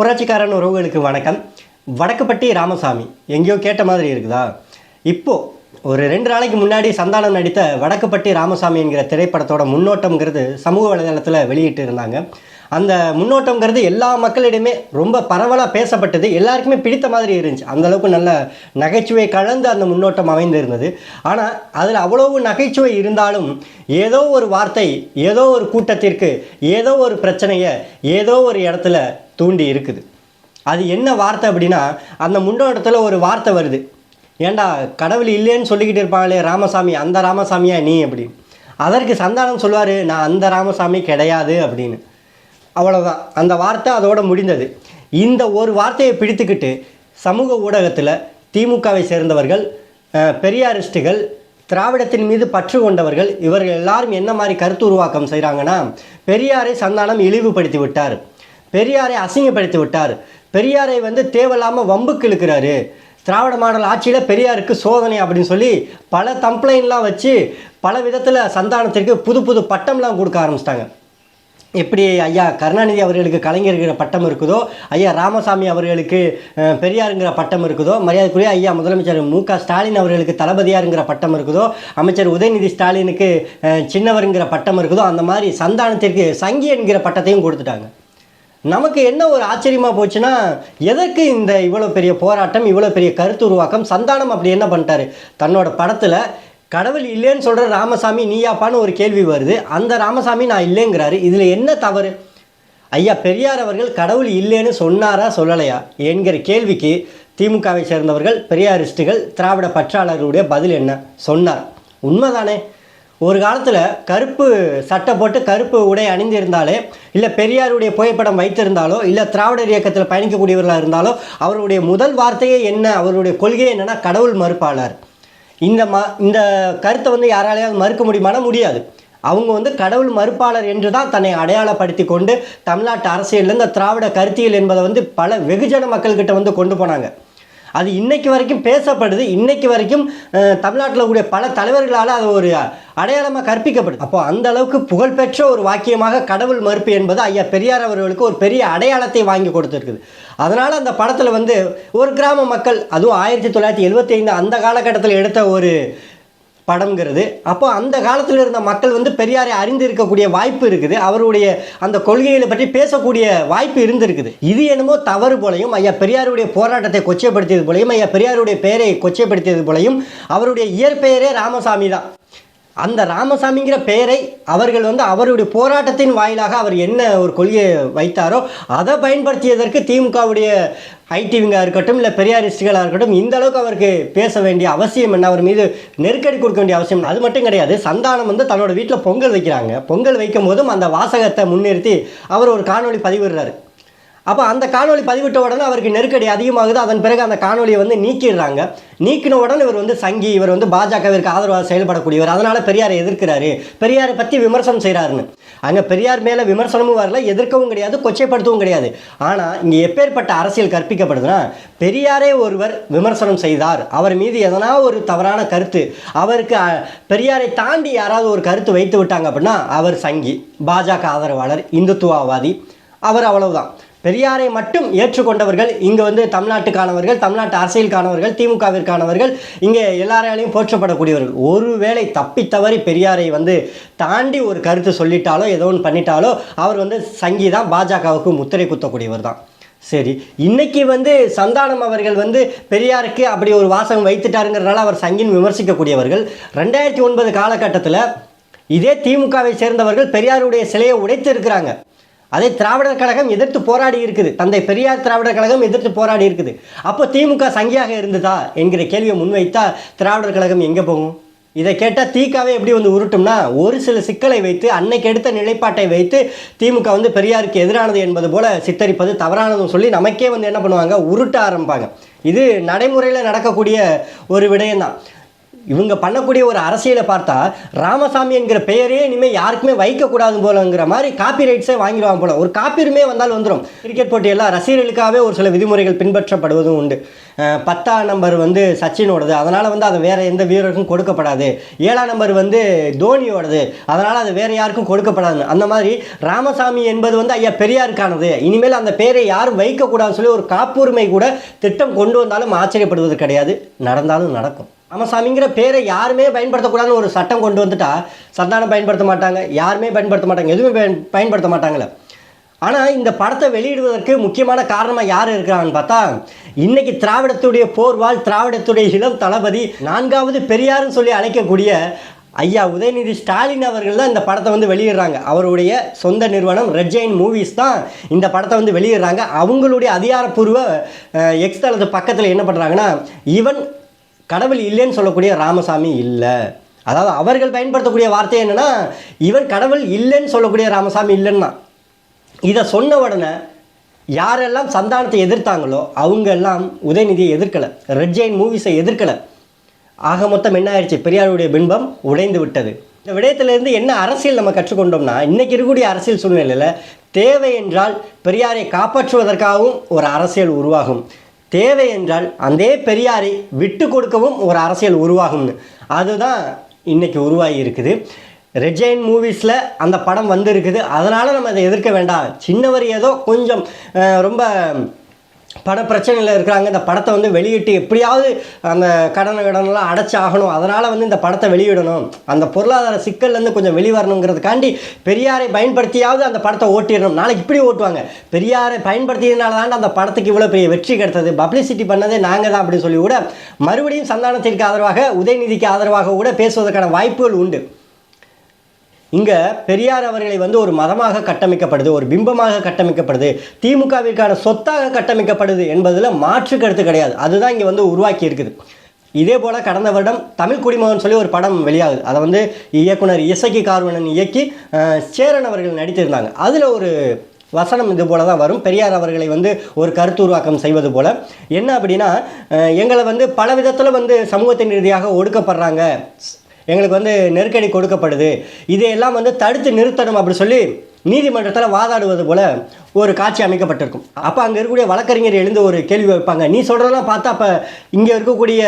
புரட்சிக்காரன் உறவுகளுக்கு வணக்கம். வடக்குப்பட்டி ராமசாமி எங்கேயோ கேட்ட மாதிரி இருக்குதா? இப்போ ஒரு ரெண்டு நாளைக்கு முன்னாடி சந்தானம் நடித்த வடக்குப்பட்டி ராமசாமி என்கிற திரைப்படத்தோட முன்னோட்டம்ங்கிறது சமூக வலைதளத்தில் வெளியிட்டு இருந்தாங்க. அந்த முன்னோட்டம்ங்கிறது எல்லா மக்களிடையுமே ரொம்ப பரவலாக பேசப்பட்டது. எல்லாருக்குமே பிடித்த மாதிரி இருந்துச்சு. அந்த அளவுக்கு நல்ல நகைச்சுவை கலந்து அந்த முன்னோட்டம் அமைந்திருந்தது. ஆனால் அதில் அவ்வளவு நகைச்சுவை இருந்தாலும் ஏதோ ஒரு வார்த்தை ஏதோ ஒரு கூட்டத்திற்கு ஏதோ ஒரு பிரச்சனையை ஏதோ ஒரு இடத்துல தூண்டி இருக்குது. அது என்ன வார்த்தை அப்படின்னா அந்த முண்டோட்டத்தில் ஒரு வார்த்தை வருது. ஏன்டா கடவுள் இல்லைன்னு சொல்லிக்கிட்டு இருப்பாங்களே ராமசாமி அந்த ராமசாமியா நீ அப்படின்னு அதற்கு சந்தானம் சொல்லுவார் நான் அந்த ராமசாமி கிடையாது அப்படின்னு. அவ்வளோதான் அந்த வார்த்தை அதோட முடிந்தது. இந்த ஒரு வார்த்தையை பிடித்துக்கிட்டு சமூக ஊடகத்தில் திமுகவை சேர்ந்தவர்கள் பெரியாரிஸ்டுகள் திராவிடத்தின் மீது பற்று கொண்டவர்கள் இவர்கள் எல்லாரும் என்ன மாதிரி கருத்து உருவாக்கம் செய்கிறாங்கன்னா பெரியாரை சந்தானம் இழிவுபடுத்தி விட்டார். பெரியாரை அசிங்கப்படுத்தி விட்டார். பெரியாரை வந்து தேவையில்லாமல் வம்புக்கு இழுக்கிறாரு திராவிட மாடல் ஆட்சியில் பெரியாருக்கு சோதனை அப்படின்னு சொல்லி பல கம்ப்ளைண்ட்லாம் வச்சு பல விதத்தில் சந்தானத்திற்கு புது புது பட்டம்லாம் கொடுக்க ஆரம்பிச்சிட்டாங்க. எப்படி ஐயா கருணாநிதி அவர்களுக்கு கலைஞருங்கிற பட்டம் இருக்குதோ ஐயா ராமசாமி அவர்களுக்கு பெரியாருங்கிற பட்டம் இருக்குதோ மரியாதைக்குரிய ஐயா முதலமைச்சர் மு க ஸ்டாலின் அவர்களுக்கு தளபதியாருங்கிற பட்டம் இருக்குதோ அமைச்சர் உதயநிதி ஸ்டாலினுக்கு சின்னவருங்கிற பட்டம் இருக்குதோ அந்த மாதிரி சந்தானத்திற்கு சங்கி என்கிற பட்டத்தையும் கொடுத்துட்டாங்க. நமக்கு என்ன ஒரு ஆச்சரியமாக போச்சுன்னா எதற்கு இந்த இவ்வளோ பெரிய போராட்டம் இவ்வளோ பெரிய கருத்து உருவாக்கம் சந்தானம் அப்படி என்ன பண்ணிட்டாரு? தன்னோட படத்தில் கடவுள் இல்லைன்னு சொல்கிற ராமசாமி நீயாப்பான்னு ஒரு கேள்வி வருது. அந்த ராமசாமி நான் இல்லைங்கிறாரு. இதில் என்ன தவறு? ஐயா பெரியார் அவர்கள் கடவுள் இல்லைன்னு சொன்னாரா சொல்லலையா? என்கிற கேள்விக்கு திமுகவை சேர்ந்தவர்கள் பெரியாரிஸ்டுகள் திராவிட பற்றாளர்களுடைய பதில் என்ன? சொன்னார். உண்மைதானே? ஒரு காலத்தில் கருப்பு சட்டை போட்டு கருப்பு உடை அணிந்திருந்தாலே இல்லை பெரியாருடைய புகைப்படம் வைத்திருந்தாலோ இல்லை திராவிடர் இயக்கத்தில் பயணிக்கக்கூடியவர்களாக இருந்தாலோ அவருடைய முதல் வார்த்தையே என்ன அவருடைய கொள்கை என்னென்னா கடவுள் மறுப்பாளர். இந்த ம இந்த கருத்தை வந்து யாராலையாவது மறுக்க முடியுமானா முடியாது. அவங்க வந்து கடவுள் மறுப்பாளர் என்று தான் தன்னை அடையாளப்படுத்தி கொண்டு தமிழ்நாட்டு அரசியலில் இந்த திராவிட கருத்தியல் என்பதை வந்து பல வெகுஜன மக்கள்கிட்ட வந்து கொண்டு போனாங்க. அது இன்னைக்கு வரைக்கும் பேசப்படுது. இன்னைக்கு வரைக்கும் தமிழ்நாட்டில் கூடிய பல தலைவர்களால் அது ஒரு அடையாளமாக கற்பிக்கப்படுது. அப்போ அந்த அளவுக்கு புகழ்பெற்ற ஒரு வாக்கியமாக கடவுள் மறுப்பு என்பது ஐயா பெரியார் அவர்களுக்கு ஒரு பெரிய அடையாளத்தை வாங்கி கொடுத்துருக்குது. அதனால் அந்த படத்தில் வந்து ஒரு கிராம மக்கள் அதுவும் ஆயிரத்தி தொள்ளாயிரத்தி எழுபத்தி ஐந்து அந்த காலகட்டத்தில் எடுத்த ஒரு படம்ங்கிறது. அப்போ அந்த காலத்தில் இருந்த மக்கள் வந்து பெரியாரை அறிந்து இருக்கக்கூடிய வாய்ப்பு இருக்குது. அவருடைய அந்த கொள்கைகளை பற்றி பேசக்கூடிய வாய்ப்பு இருந்திருக்குது. இது என்னமோ தவறு போலையும் ஐயா பெரியாருடைய போராட்டத்தை கொச்சைப்படுத்தியது போலையும் ஐயா பெரியாருடைய பெயரை கொச்சைப்படுத்தியது போலையும் அவருடைய இயற்பெயரே ராமசாமி தான் அந்த ராமசாமிங்கிற பெயரை அவர்கள் வந்து அவருடைய போராட்டத்தின் வாயிலாக அவர் என்ன ஒரு கொள்கையை வைத்தாரோ அதை பயன்படுத்தியதற்கு திமுகவுடைய ஐடிவிங்காக இருக்கட்டும் இல்லை பெரியாரிஸ்டுகளாக இருக்கட்டும் இந்த அளவுக்கு அவருக்கு பேச வேண்டிய அவசியம் என்ன? அவர் மீது நெருக்கடி கொடுக்க வேண்டிய அவசியம் அது மட்டும் கிடையாது சந்தானம் வந்து தன்னோட வீட்டில் பொங்கல் வைக்கிறாங்க. பொங்கல் வைக்கும் போதும் அந்த வாசகத்தை முன்னிறுத்தி அவர் ஒரு காணொளி பதிவிடுறாரு. அப்போ அந்த காணொலி பதிவிட்ட உடனே அவருக்கு நெருக்கடி அதிகமாகுது. அதன் பிறகு அந்த காணொலியை வந்து நீக்கிடுறாங்க. நீக்கின உடனே இவர் வந்து சங்கி இவர் வந்து பாஜகவிற்கு ஆதரவாக செயல்படக்கூடியவர். அதனால் பெரியாரை எதிர்க்கிறாரு. பெரியாரை பற்றி விமர்சனம் செய்கிறாருன்னு அங்கே பெரியார் மேலே விமர்சனமும் வரல எதிர்க்கவும் கிடையாது கொச்சைப்படுத்தவும் கிடையாது. ஆனால் இங்கே எப்பேற்பட்ட அரசியல் கற்பிக்கப்படுதுன்னா பெரியாரே ஒருவர் விமர்சனம் செய்தார். அவர் மீது எதனா ஒரு தவறான கருத்து அவருக்கு பெரியாரை தாண்டி யாராவது ஒரு கருத்து வைத்து விட்டாங்க அப்படின்னா அவர் சங்கி பாஜக ஆதரவாளர் இந்துத்துவவாதி அவர் அவ்வளவுதான். பெரியாரை மட்டும் ஏற்றுக்கொண்டவர்கள் இங்கே வந்து தமிழ்நாட்டுக்கானவர்கள் தமிழ்நாட்டு அரசியலுக்கானவர்கள் திமுகவிற்கானவர்கள் இங்கே எல்லாராலையும் போற்றப்படக்கூடியவர்கள். ஒருவேளை தப்பி தவறி பெரியாரை வந்து தாண்டி ஒரு கருத்து சொல்லிட்டாலோ ஏதோ ஒன்று பண்ணிட்டாலோ அவர் வந்து சங்கி தான் பாஜகவுக்கு முத்திரை குத்தக்கூடியவர் தான். சரி இன்னைக்கு வந்து சந்தானம் அவர்கள் வந்து பெரியாருக்கு அப்படி ஒரு வாசகம் வைத்துட்டாருங்கிறனால அவர் சங்கின் விமர்சிக்கக்கூடியவர்கள். ரெண்டாயிரத்தி ஒன்பது காலகட்டத்தில் இதே திமுகவை சேர்ந்தவர்கள் பெரியாருடைய சிலையை உடைத்து இருக்கிறாங்க அதே திராவிடர் கழகம் எதிர்த்து போராடி இருக்குது. தந்தை பெரியார் திராவிடர் கழகம் எதிர்த்து போராடி இருக்குது. அப்போ திமுக சங்கியாக இருந்ததா என்கிற கேள்வியை முன்வைத்தா திராவிடர் கழகம் எங்கே போகும்? இதை கேட்டால் தீக்காவே எப்படி வந்து உருட்டும்னா ஒரு சில சிக்கலை வைத்து அன்னைக்கு எடுத்த நிலைப்பாட்டை வைத்து திமுக வந்து பெரியாருக்கு எதிரானது என்பது போல சித்தரிப்பது தவறானதும் சொல்லி நமக்கே வந்து என்ன பண்ணுவாங்க? உருட்ட ஆரம்பிப்பாங்க. இது நடைமுறையில் நடக்கக்கூடிய ஒரு விடயம்தான். இவங்க பண்ணக்கூடிய ஒரு அரசியலை பார்த்தா ராமசாமி என்கிற பெயரே இனிமேல் யாருக்குமே வைக்கக்கூடாது போலங்கிற மாதிரி காப்பி ரைட்ஸே வாங்கிடுவாங்க போல. ஒரு காப்பியுரிமே வந்தால் வந்துடும் கிரிக்கெட் போட்டியெல்லாம் ரசிகர்களுக்காகவே ஒரு சில விதிமுறைகள் பின்பற்றப்படுவதும் உண்டு. பத்தாம் நம்பர் வந்து சச்சினோடது. அதனால் வந்து அது வேறு எந்த வீரருக்கும் கொடுக்கப்படாது. ஏழாம் நம்பர் வந்து தோனியோடது. அதனால் அது வேறு யாருக்கும் கொடுக்கப்படாது அந்த மாதிரி ராமசாமி என்பது வந்து ஐயா பெரியாருக்கானது. இனிமேல் அந்த பேரை யாரும் வைக்கக்கூடாதுன்னு சொல்லி ஒரு காப்புரிமை கூட திட்டம் கொண்டு வந்தாலும் ஆச்சரியப்படுவது கிடையாது. நடந்தாலும் நடக்கும். ராமசாமிங்கிற பேரை யாருமே பயன்படுத்தக்கூடாதுன்னு ஒரு சட்டம் கொண்டு வந்துட்டா சந்தானம் பயன்படுத்த மாட்டாங்க யாருமே பயன்படுத்த மாட்டாங்க எதுவுமே பயன் பயன்படுத்த மாட்டாங்களே ஆனால் இந்த படத்தை வெளியிடுவதற்கு முக்கியமான காரணமாக யார் இருக்கிறாங்கன்னு பார்த்தா இன்னைக்கு திராவிடத்துடைய போர்வால் திராவிடத்துடைய இளம் தளபதி நான்காவது பெரியார்னு சொல்லி அழைக்கக்கூடிய ஐயா உதயநிதி ஸ்டாலின் அவர்கள் தான் இந்த படத்தை வந்து வெளியிடுறாங்க. அவருடைய சொந்த நிறுவனம் ரெட் ஜெயின் மூவிஸ் தான் இந்த படத்தை வந்து வெளியிடுறாங்க. அவங்களுடைய அதிகாரப்பூர்வ எக்ஸ் தளத்து பக்கத்தில் என்ன பண்ணுறாங்கன்னா இவன் கடவுள் இல்லைன்னு சொல்லக்கூடிய ராமசாமி இல்லை. அதாவது அவர்கள் பயன்படுத்தக்கூடிய வார்த்தை என்னென்னா இவர் கடவுள் இல்லைன்னு சொல்லக்கூடிய ராமசாமி இல்லைன்னா. இதை சொன்ன உடனே யாரெல்லாம் சந்தானத்தை எதிர்த்தாங்களோ அவங்க எல்லாம் உதயநிதியை எதிர்க்கலை. ரெட் ஜெயின் மூவிஸை எதிர்க்கலை. ஆக மொத்தம் என்ன ஆயிடுச்சு? பெரியாருடைய பின்பம் உடைந்து விட்டது. இந்த விடயத்திலேருந்து என்ன அரசியல் நம்ம கற்றுக்கொண்டோம்னா இன்னைக்கு இருக்கக்கூடிய அரசியல் சூழ்நிலையில் தேவை என்றால் பெரியாரை காப்பாற்றுவதற்காகவும் ஒரு அரசியல் உருவாகும். தேவை என்றால் அந்த பெரியாரை விட்டு கொடுக்கவும் ஒரு அரசியல் உருவாகும்னு. அதுதான் இன்னைக்கு உருவாகி இருக்குது. ரெஜைன் மூவிஸில் அந்த படம் வந்திருக்குது. அதனால் நம்ம அதை எதிர்க்க வேண்டாம். சின்னவர் ஏதோ கொஞ்சம் ரொம்ப பட பிரச்சனையில் இருக்கிறாங்க. இந்த படத்தை வந்து வெளியிட்டு எப்படியாவது அந்த கடனை கடனெல்லாம் அடைச்சி ஆகணும் அதனால் வந்து இந்த படத்தை வெளியிடணும். அந்த பொருளாதார சிக்கல்லேருந்து கொஞ்சம் வெளிவரணுங்கிறதுக்காண்டி பெரியாரை பயன்படுத்தியாவது அந்த படத்தை ஓட்டிடணும். நாளைக்கு இப்படி ஓட்டுவாங்க. பெரியாரை பயன்படுத்தியதுனால தான் அந்த படத்துக்கு இவ்வளோ பெரிய வெற்றி கிடைத்தது. பப்ளிசிட்டி பண்ணதே நாங்கள் தான் அப்படின்னு சொல்லி கூட மறுபடியும் சந்தானத்திற்கு ஆதரவாக உதயநிதிக்கு ஆதரவாக கூட பேசுவதற்கான வாய்ப்புகள் உண்டு. இங்கே பெரியார் அவர்களை வந்து ஒரு மதமாக கட்டமைக்கப்படுது ஒரு பிம்பமாக கட்டமைக்கப்படுது திமுகவிற்கான சொத்தாக கட்டமைக்கப்படுது என்பதில் மாற்று கருத்து கிடையாது. அதுதான் இங்கே வந்து உருவாக்கி இருக்குது. இதே போல் கடந்த வருடம் தமிழ் குடிமகன் சொல்லி ஒரு படம் வெளியாகுது. அதை வந்து இயக்குனர் இசக்கி கார்வனன் இயக்கி சேரன் அவர்கள் நடித்திருந்தாங்க. அதில் ஒரு வசனம் இது போல தான் வரும். பெரியார் அவர்களை வந்து ஒரு கருத்துருவாக்கம் செய்வது போல. என்ன அப்படின்னா எங்களை வந்து பல விதத்தில் வந்து சமூகத்தின் ரீதியாக ஒடுக்கப்படுறாங்க. எங்களுக்கு வந்து நெருக்கடி கொடுக்கப்படுது. இதையெல்லாம் வந்து தடுத்து நிறுத்தணும் அப்படி சொல்லி நீதிமன்றத்தில் வாதாடுவது போல ஒரு காட்சி அமைக்கப்பட்டிருக்கும். அப்போ அங்கே இருக்கக்கூடிய வழக்கறிஞர் எழுந்து ஒரு கேள்வி வைப்பாங்க. நீ சொல்கிறதெல்லாம் பார்த்தா அப்போ இங்கே இருக்கக்கூடிய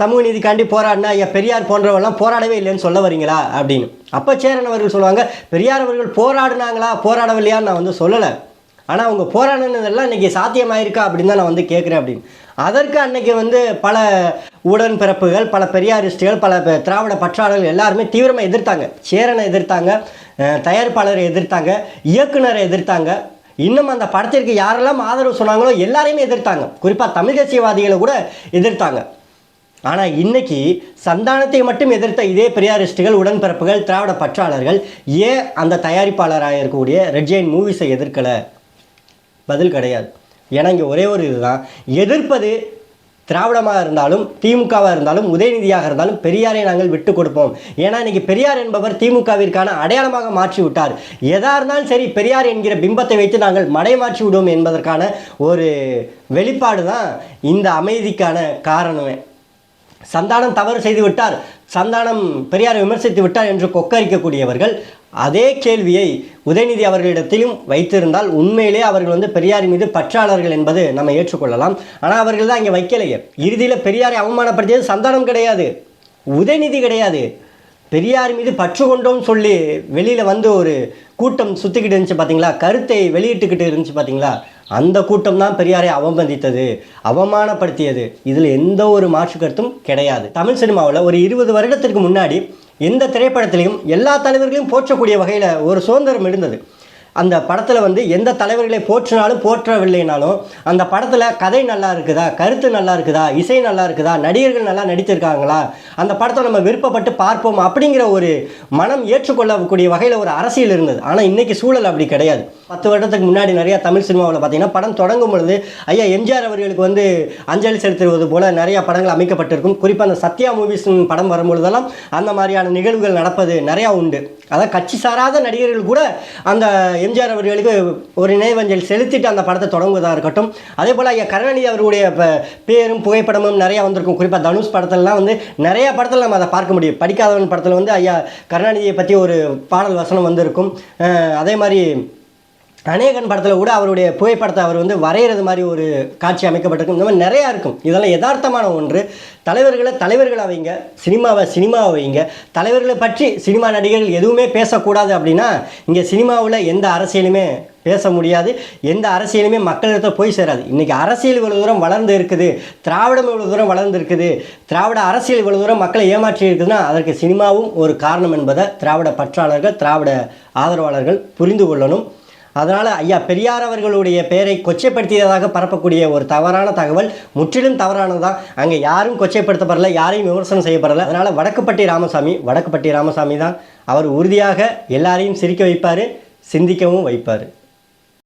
சமூக நீதிக்காண்டி போராடினா ஐயா பெரியார் போன்றவெல்லாம் போராடவே இல்லைன்னு சொல்ல வரீங்களா? அப்படின்னு. அப்போ சேரன் அவர்கள் சொல்லுவாங்க பெரியார் அவர்கள் போராடினாங்களா? போராடவில்லையான்னு நான் வந்து சொல்லலை. ஆனால் அவங்க போராடினதெல்லாம் இன்றைக்கி சாத்தியமாயிருக்கா அப்படின்னு தான் நான் வந்து கேட்குறேன் அப்படின்னு. அதற்கு அன்னைக்கு வந்து பல உடன்பிறப்புகள் பல பெரியாரிஸ்டுகள் பல திராவிட பற்றாளர்கள் எல்லாருமே தீவிரமாக எதிர்த்தாங்க. சேரனை எதிர்த்தாங்க தயாரிப்பாளரை எதிர்த்தாங்க இயக்குனரை எதிர்த்தாங்க. இன்னும் அந்த படத்திற்கு யாரெல்லாம் ஆதரவு சொன்னாங்களோ எல்லாரையுமே எதிர்த்தாங்க. குறிப்பாக தமிழ் தேசியவாதிகளை கூட எதிர்த்தாங்க. ஆனால் இன்னைக்கு சந்தானத்தை மட்டும் எதிர்த்த இதே பெரியாரிஸ்டுகள் உடன்பிறப்புகள் திராவிட பற்றாளர்கள் ஏன் அந்த தயாரிப்பாளராக இருக்கக்கூடிய ரெட் மூவிஸை எதிர்க்கலை? பதில் கிடையாது. ஏன்னா இங்கே ஒரே ஒரு இதுதான். எதிர்ப்பது திராவிடமாக இருந்தாலும் திமுகவாக இருந்தாலும் உதயநிதியாக இருந்தாலும் பெரியாரை நாங்கள் விட்டு கொடுப்போம். ஏன்னா இன்னைக்கு பெரியார் என்பவர் திமுகவிற்கான அடையாளமாக மாற்றி விட்டார். எதாக இருந்தாலும் சரி பெரியார் என்கிற பிம்பத்தை வைத்து நாங்கள் மடை மாற்றி விடுவோம் என்பதற்கான ஒரு வெளிப்பாடு தான் இந்த அமைதிக்கான காரணமே. சந்தானம் தவறு செய்து விட்டார். சந்தானம் பெரியாரை விமர்சித்து விட்டார் என்று கொக்கரிக்கக்கூடியவர்கள் அதே கேள்வியை உதயநிதி அவர்களிடத்திலும் வைத்திருந்தால் உண்மையிலே அவர்கள் வந்து பெரியார் மீது பற்றாளர்கள் என்பது நம்ம ஏற்றுக்கொள்ளலாம். ஆனால் அவர்கள் தான் இங்கே வைக்கலையே. இறுதியில் பெரியாரை அவமானப்படுத்தியது சந்தானம் கிடையாது. உதயநிதி கிடையாது. பெரியார் மீது பற்று கொண்டோம் சொல்லி வெளியில் வந்து ஒரு கூட்டம் சுற்றிக்கிட்டு இருந்துச்சு பார்த்தீங்களா கருத்தை வெளியிட்டுக்கிட்டு இருந்துச்சு பார்த்தீங்களா அந்த கூட்டம் தான் பெரியாரை அவமதித்தது அவமானப்படுத்தியது. இதில் எந்த ஒரு மாற்று கருத்தும் கிடையாது. தமிழ் சினிமாவில் ஒரு இருபது வருடத்திற்கு முன்னாடி எந்த திரைப்படத்திலையும் எல்லா தலைவர்களையும் போற்றக்கூடிய வகையில் ஒரு சுதந்திரம் இருந்தது. அந்த படத்தில் வந்து எந்த தலைவர்களை போற்றினாலும் போற்றவில்லைனாலும் அந்த படத்தில் கதை நல்லா இருக்குதா கருத்து நல்லா இருக்குதா இசை நல்லா இருக்குதா நடிகர்கள் நல்லா நடித்திருக்காங்களா அந்த படத்தை நம்ம விருப்பப்பட்டு பார்ப்போம் அப்படிங்கிற ஒரு மனம் ஏற்றுக்கொள்ளக்கூடிய வகையில் ஒரு அரசியல் இருந்தது. ஆனால் இன்றைக்கி சூழல் அப்படி கிடையாது. பத்து வருடத்துக்கு முன்னாடி நிறையா தமிழ் சினிமாவில் பார்த்தீங்கன்னா படம் தொடங்கும் பொழுது ஐயா எம்ஜிஆர் அவர்களுக்கு வந்து அஞ்சலி செலுத்துவது போல நிறையா படங்கள் அமைக்கப்பட்டிருக்கும். குறிப்பாக அந்த சத்யா மூவிஸ் படம் வரும்பொழுதெல்லாம் அந்த மாதிரியான நிகழ்வுகள் நடப்பது நிறையா உண்டு. அதான் கட்சி சாராத நடிகர்கள் கூட அந்த எம்ஜிஆர் அவர்களுக்கு ஒரு நினைவஞ்சல் செலுத்திட்டு அந்த படத்தை தொடங்குவதாக இருக்கட்டும். அதே போல் ஐயா கருணாநிதி அவருடைய ப- பேரும் புகைப்படமும் நிறையா வந்திருக்கும். குறிப்பாக தனுஷ் படத்திலலாம் வந்து நிறையா படத்தில் நம்ம அதை பார்க்க முடியும். படிக்காதவன் படத்தில் வந்து ஐயா கருணாநிதியை பற்றி ஒரு பாடல் வசனம் வந்திருக்கும். அதே மாதிரி அநேகன் படத்தில் கூட அவருடைய புகைப்படத்தை அவர் வந்து வரைகிறது மாதிரி ஒரு காட்சி அமைக்கப்பட்டிருக்கும். இந்த மாதிரி நிறையா இருக்கும். இதெல்லாம் யதார்த்தமான ஒன்று. தலைவர்களை தலைவர்களாக வைங்க சினிமாவை சினிமாவை வைங்க. தலைவர்களை பற்றி சினிமா நடிகர்கள் எதுவுமே பேசக்கூடாது அப்படின்னா இங்கே சினிமாவில் எந்த அரசியலுமே பேச முடியாது. எந்த அரசியலுமே மக்களிடத்தை போய் சேராது. இன்றைக்கி அரசியல் இவ்வளோ தூரம் வளர்ந்து இருக்குது. திராவிடம் இவ்வளோ தூரம் வளர்ந்து இருக்குது. திராவிட அரசியல் இவ்வளோ தூரம் மக்களை ஏமாற்றி இருக்குதுன்னா அதற்கு சினிமாவும் ஒரு காரணம் என்பதை திராவிட பற்றாளர்கள் திராவிட ஆதரவாளர்கள் புரிந்து கொள்ளணும். அதனால் ஐயா பெரியார் அவர்களுடைய பெயரை கொச்சைப்படுத்தியதாக பரப்பக்கூடிய ஒரு தவறான தகவல் முற்றிலும் தவறானது தான் அங்கே யாரும் கொச்சைப்படுத்தப்படல யாரையும் விமர்சனம் செய்யப்படல. அதனால் வடக்குப்பட்டி ராமசாமி வடக்குப்பட்டி ராமசாமி தான் அவர் உறுதியாக எல்லாரையும் சிரிக்க வைப்பார் சிந்திக்கவும் வைப்பார்.